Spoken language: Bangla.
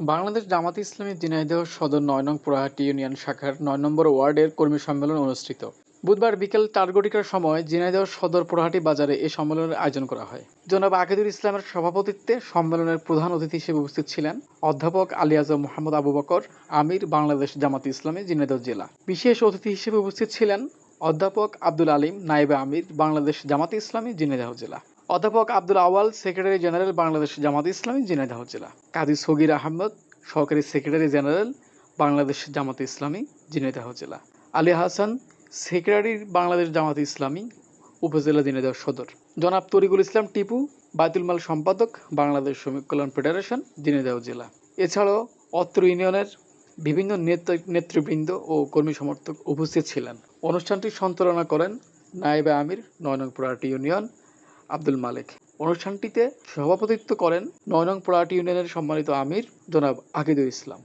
বাংলাদেশ জামাতে ইসলামী ঝিনাইদহ সদর নয় নং পোড়াহাটি ইউনিয়ন শাখার নয় নম্বর ওয়ার্ডের কর্মী সম্মেলন অনুষ্ঠিত। বুধবার বিকেল চার সময় ঝিনাইদহ সদর পোড়াহাটি বাজারে এই সম্মেলনের আয়োজন করা হয়। জনাব আকিদুল ইসলামের সভাপতিত্বে সম্মেলনের প্রধান অতিথি হিসেবে উপস্থিত ছিলেন অধ্যাপক আলী আজম মোহাম্মদ আবু বকর, আমির বাংলাদেশ জামাতে ইসলামী ঝিনাইদহ জেলা। বিশেষ অতিথি হিসেবে উপস্থিত ছিলেন অধ্যাপক আব্দুল আলিম, নায়েবে আমির, বাংলাদেশ জামাতে ইসলামী ঝিনাইদহ জেলা। অধ্যাপক আব্দুল আওয়াল সেক্রেটারি জেনারেল, বাংলাদেশ জামাতে ইসলামী, ঝিনাইদহ জেলা। কাজী সগির আহমদ, সহকারী সেক্রেটারি জেনারেল, বাংলাদেশ জামাতে ইসলামী, ঝিনাইদহ জেলা। আলী হাসান, সেক্রেটারি বাংলাদেশ জামাতে ইসলামী, উপজেলা ঝিনাইদহ সদর। জনাব তরিকুল ইসলাম টিপু, বায়তুল মাল সম্পাদক, বাংলাদেশ শ্রমিক কল্যাণ ফেডারেশন, ঝিনাইদহ জেলা। এছাড়াও অত্র ইউনিয়নের বিভিন্ন নেতৃ- নেতৃবৃন্দ ও কর্মী সমর্থক উপস্থিত ছিলেন। অনুষ্ঠানটি সঞ্চালনা করেন নায়েবে আমির নয় নং ইউনিয়ন আব্দুল মালিক। অনুষ্ঠানটিতে সভাপতিত্ব করেন নয়নং নং পোড়াহাটি ইউনিয়নের সম্মানিত আমির জনাব আকিদুল ইসলাম।